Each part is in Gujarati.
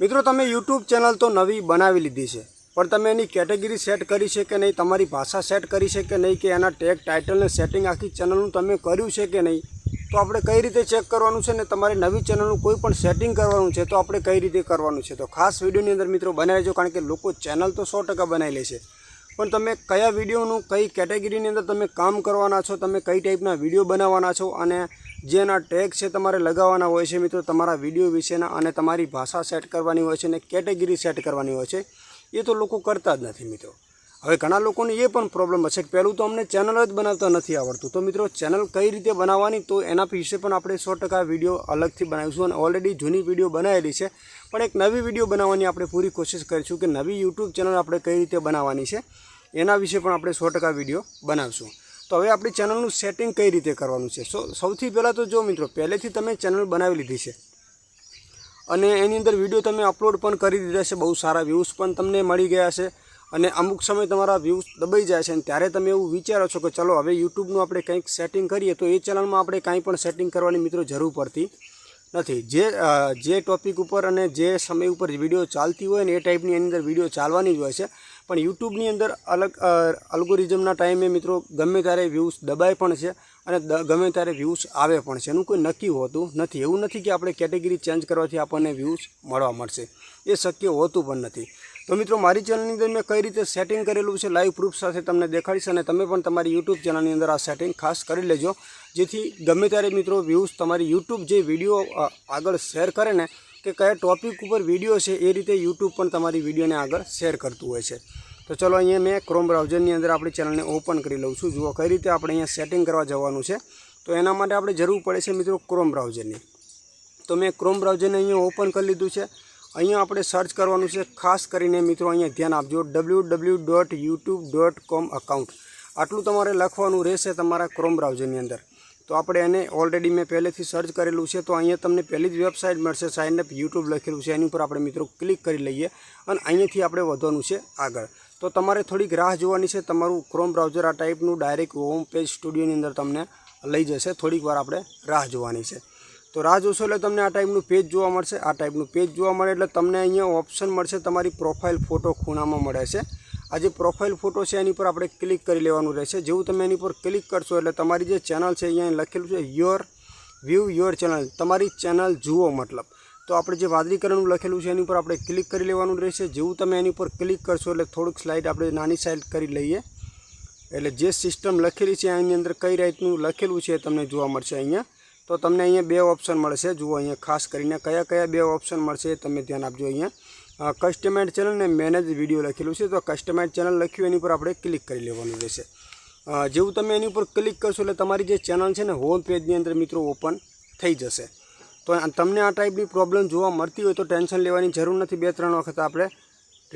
મિત્રો, તમે યુટ્યુબ ચેનલ તો નવી બનાવી લીધી છે, પણ તમે એની કેટેગરી સેટ કરી છે કે નહીં, તમારી ભાષા સેટ કરી છે કે નહીં, કે એના ટેગ ટાઇટલને સેટિંગ આખી ચેનલનું તમે કર્યું છે કે નહીં, તો આપણે કઈ રીતે ચેક કરવાનું છે ને તમારે નવી ચેનલનું કોઈ પણ સેટિંગ કરવાનું છે તો આપણે કઈ રીતે કરવાનું છે? તો ખાસ વિડીયોની અંદર મિત્રો બનાવી જો કારણ કે લોકો ચેનલ તો સો ટકા બનાવી લે છે. પણ તમે કયા વિડીયોનું, કઈ કેટેગરીની અંદર તમે કામ કરવાના છો, તમે કઈ ટાઈપના વીડિયો બનાવવાના છો અને જે એના ટેગ છે તમારે લગાવવાના હોય છે મિત્રો, તમારા વીડિયો વિશેના અને તમારી ભાષા સેટ કરવાની હોય છે અને કેટેગરી સેટ કરવાની હોય છે, એ તો લોકો કરતા જ નથી મિત્રો. હવે ઘણા લોકોને એ પણ પ્રોબ્લેમ હશે કે પહેલું તો અમને ચેનલ જ બનાવતા નથી આવડતું. તો મિત્રો ચેનલ કઈ રીતે બનાવવાની તો એના વિશે પણ આપણે સો ટકા વીડિયો અલગથી બનાવીશું અને ઓલરેડી જૂની વીડિયો બનાવેલી છે. પણ એક નવી વીડિયો બનાવવાની આપણે પૂરી કોશિશ કરીશું કે નવી યુટ્યુબ ચેનલ આપણે કઈ રીતે બનાવવાની છે, એના વિશે પણ આપણે સો ટકા વીડિયો બનાવશું. તો હવે આપણી ચેનલનું સેટિંગ કઈ રીતે કરવાનું છે? સો સૌથી પહેલાં તો જો મિત્રો, પહેલેથી તમે ચેનલ બનાવી લીધી છે. અને એની અંદર વીડિયો તમે અપલોડ પણ કરી દીધા છે, બહુ સારા વ્યૂઝ પણ તમને મળી ગયા છે. અને અમુક સમય તમારા વ્યૂઝ દબાઈ જાય છે અને ત્યારે તમે એવું વિચારો છો કે ચલો, હવે યુટ્યુબનું આપણે કંઈક સેટિંગ કરીએ તો એ ચેનલમાં આપણે કાંઈ પણ સેટિંગ કરવાની મિત્રો જરૂર પડતી નથી. જે જે ટોપિક ઉપર અને જે સમય ઉપર વીડિયો ચાલતી હોય ને એ ટાઈપની અંદર વીડિયો ચાલવાની જ હોય છે. પણ યુટ્યુબની અંદર અલગ અલ્ગોરિઝમના ટાઈમે મિત્રો ગમે ત્યારે વ્યૂઝ દબાય પણ છે અને ગમે ત્યારે વ્યૂઝ આવે પણ છે. એનું કોઈ નક્કી હોતું નથી. એવું નથી કે આપણે કેટેગરી ચેન્જ કરવાથી આપણને વ્યૂઝ મળવા મળશે. એ શક્ય હોતું પણ નથી. તો મિત્રો, મારી ચેનલની અંદર મેં કઈ રીતે સેટિંગ કરેલું છે લાઈવ પ્રૂફ સાથે તમને દેખાડીશ અને તમે પણ તમારી યુટ્યુબ ચેનલની અંદર આ સેટિંગ ખાસ કરી લેજો. જેથી ગમે ત્યારે મિત્રો વ્યૂઝ તમારી યુટ્યુબ જે વીડિયો આગળ શેર કરે ને, કે કયા ટોપિક ઉપર વીડિયો છે, એ રીતે યુટ્યુબ પણ તમારી વિડીયોને આગળ શેર કરતું હોય છે. તો ચલો અહીંયા મેં ક્રોમ બ્રાઉઝરની અંદર આપણી ચેનલને ઓપન કરી લઉં છું. જુઓ કઈ રીતે આપણે અહીંયા સેટિંગ કરવા જવાનું છે. તો એના માટે આપણે જરૂર પડે છે મિત્રો ક્રોમ બ્રાઉઝરની તો મેં ક્રોમ બ્રાઉઝરને અહીંયા ઓપન કરી લીધું છે. અહીંયા આપણે સર્ચ કરવાનું છે. ખાસ કરીને મિત્રો અહીંયા ધ્યાન આપજો. W W dot YouTube dot com account આટલું તમારે લખવાનું રહેશે તમારા ક્રોમ બ્રાઉઝરની અંદર. તો આપણે એને ઓલરેડી મેં પહેલેથી સર્ચ કરેલું છે. તો અહીંયા તમને પહેલી જ વેબસાઇટ મળશે. સાઇન અપ યુટ્યુબ લખેલું છે. એની ઉપર આપણે મિત્રો ક્લિક કરી લઈએ અને અહીંયાથી આપણે વધવાનું છે આગળ. તો તમારે થોડીક રાહ જોવાની છે. તમારું ક્રોમ બ્રાઉઝર આ ટાઈપનું ડાયરેક્ટ હોમ પેજ સ્ટુડિયોની અંદર તમને લઈ જશે. થોડીક વાર આપણે રાહ જોવાની છે. તો રાહ જોશો એટલે તમને આ ટાઈપનું પેજ જોવા મળશે. આ ટાઈપનું પેજ જોવા મળે એટલે તમને અહીંયા ઓપ્શન મળશે, તમારી પ્રોફાઇલ ફોટો ખૂણામાં મળે છે. આ જે પ્રોફાઇલ ફોટો છે એની પર આપણે ક્લિક કરી લેવાનું રહેશે. જેવું તમે એની પર ક્લિક કરશો એટલે તમારી જે ચેનલ છે અહીંયા લખેલું છે યોર વ્યૂ યોર ચેનલ તમારી ચેનલ જુઓ મતલબ. તો આપણે જે વાદળીકરણનું લખેલું છે એની પર આપણે ક્લિક કરી લેવાનું રહેશે. જેવું તમે એની પર ક્લિક કરશો એટલે થોડુંક સ્લાઇડ આપણે નાની સાઇડ કરી લઈએ. એટલે જે સિસ્ટમ લખેલી છે એની અંદર કઈ રીતનું લખેલું છે તમને જોવા મળશે અહીંયા. તો તમને અહીંયા બે ઓપ્શન મળશે. જુઓ અહીંયા ખાસ કરીને કયા કયા બે ઓપ્શન મળશે તમે ધ્યાન આપજો અહીંયા. કસ્ટમાઇઝ ચેનલ ને મેનેજ વીડિયો લખેલું છે. તો કસ્ટમાઇઝ ચેનલ લખ્યું એની પર આપણે ક્લિક કરી લેવાનું રહેશે. જેવું તમે એની ઉપર ક્લિક કરશો એટલે તમારી જે ચેનલ છે ને હોમ પેજની અંદર મિત્રો ઓપન થઈ જશે. તો તમને આ ટાઈપની પ્રોબ્લેમ જોવા મળતી હોય તો ટેન્શન લેવાની જરૂર નથી. બે, ત્રણ વખત આપણે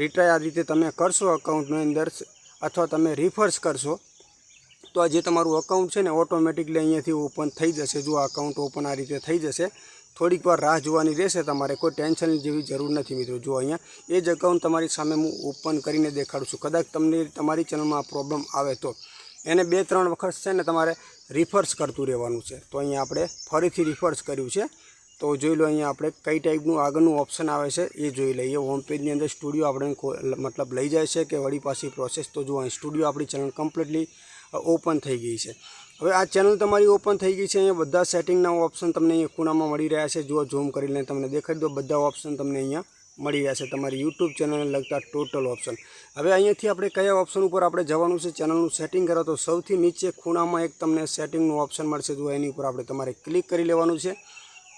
રિટ્રાય આ રીતે તમે કરશો અકાઉન્ટની અંદર, અથવા તમે રિફર્સ કરશો. તો આ જે તમારું અકાઉન્ટ છે ને ઓટોમેટિકલી અહીંયાથી ઓપન થઈ જશે. જો આ અકાઉન્ટ ઓપન આ રીતે થઈ જશે, થોડીક વાર રાહ જોવાની રહેશે તમારે. કોઈ ટેન્શન જેવી જરૂર નથી મિત્રો. જો અહીંયા એ જ અકાઉન્ટ તમારી સામે હું ઓપન કરીને દેખાડું છું. કદાચ તમને તમારી ચેનલમાં પ્રોબ્લેમ આવે તો. એને બે ત્રણ વખત છે ને તમારે રિફર્સ કરતું રહેવાનું છે. તો અહીંયા આપણે ફરીથી રિફર્સ કર્યું છે. તો જોઈ લો અહીંયા આપણે કઈ ટાઈપનું આગળનું ઓપ્શન આવે છે એ જોઈ લઈએ. હોમ પેજની અંદર સ્ટુડિયો આપણે મતલબ લઈ જાય છે કે વળી પાછી પ્રોસેસ તો જો અહીં સ્ટુડિયો આપણી ચેનલ કમ્પ્લીટલી ઓપન થઈ ગઈ છે. હવે આ ચેનલ તમારી ઓપન થઈ ગઈ છે, અહીંયા બધા સેટિંગના ઓપ્શન તમને અહીંયા ખૂણામાં મળી રહ્યા છે. જો ઝૂમ કરીને તમને દેખાડી દો, બધા ઓપ્શન તમને અહીંયા મળી રહ્યા છે. તમારી યુટ્યુબ ચેનલને લગતા ટોટલ ઓપ્શન. હવે અહીંયાથી આપણે કયા ઓપ્શન ઉપર આપણે જવાનું છે, ચેનલનું સેટિંગ કરો, તો સૌથી નીચે ખૂણામાં એક તમને સેટિંગનું ઓપ્શન મળશે. જો એની ઉપર આપણે તમારે ક્લિક કરી લેવાનું છે.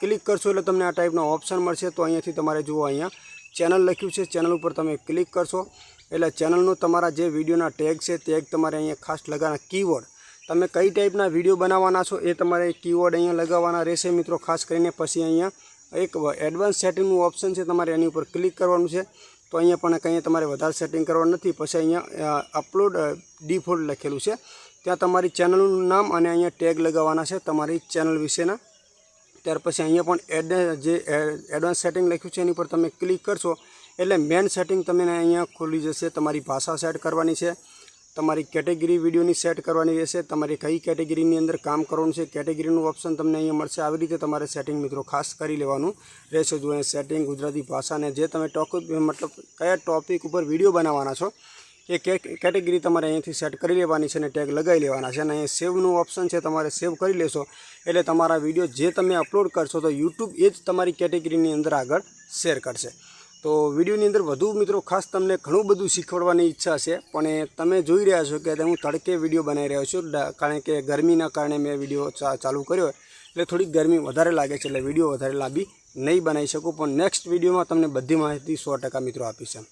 ક્લિક કરશો એટલે તમને આ ટાઈપના ઓપ્શન મળશે. તો અહીંયાથી તમારે જુઓ, અહીંયા ચેનલ લખ્યું છે. ચેનલ ઉપર તમે ક્લિક કરશો. એટલે ચેનલનું તમારા જે વિડીયોના ટેગ છે ટેગ તમારે અહીંયા ખાસ લગાવવાના કીવર્ડ તમે કઈ ટાઈપના વીડિયો બનાવવાના છો એ તમારે કીવર્ડ અહીંયા લગાવવાના રહેશે મિત્રો, ખાસ કરીને પછી અહીંયા એક એડવાન્સ સેટિંગનું ઓપ્શન છે તમારે એની ઉપર ક્લિક કરવાનું છે. તો અહીંયા પણ કંઈ તમારે વધારે સેટિંગ કરવાનું નથી. પછી અહીંયા અપલોડ ડિફોલ્ટ લખેલું છે. ત્યાં તમારી ચેનલનું નામ અને અહીંયા ટેગ લગાવવાના છે તમારી ચેનલ વિશેના. ત્યાર પછી અહીંયા પણ એડ જે એડવાન્સ સેટિંગ લખ્યું છે એની પર તમે ક્લિક કરશો એટલે મેન સેટિંગ તમને અહીંયા ખુલી જશે. તમારી ભાષા સેટ કરવાની છે. તમારી કેટેગરી વિડીયોની સેટ કરવાની રહેશે. તમારે કઈ કેટેગરીની અંદર કામ કરવાનું છે કેટેગરીનું ઓપ્શન તમને અહીંયા મળશે. આવી રીતે તમારે સેટિંગ મિત્રો ખાસ કરી લેવાનું રહેશે. જો અહીંયા સેટિંગ ગુજરાતી ભાષાને જે તમે ટોપિક મતલબ કયા ટોપિક ઉપર વીડિયો બનાવવાના છો, એ કેટેગરી તમારે અહીંયાથી સેટ કરી લેવાની છે અને ટેગ લગાવી લેવાના છે. અને અહીંયા સેવનું ઓપ્શન છે, તમારે સેવ કરી લેશો. એટલે તમારા વીડિયો જે તમે અપલોડ કરશો તો યુટ્યુબ એ જ તમારી કેટેગરીની અંદર આગળ શેર કરશે. તો વિડીયોની અંદર વધુ મિત્રો ખાસ તમને ઘણું બધું શીખવાડવાની ઈચ્છા છે, પણ તમે જોઈ રહ્યા છો કે હું તડકે વીડિયો બનાવી રહ્યો છું. કારણ કે ગરમીના કારણે મેં વીડિયો ચાલુ કર્યો એટલે થોડીક ગરમી વધારે લાગે છે, એટલે વીડિયો વધારે લાંબી નહીં બનાવી શકું. પણ નેક્સ્ટ વિડીયોમાં તમને બધી માહિતી સો મિત્રો આપીશ એમ.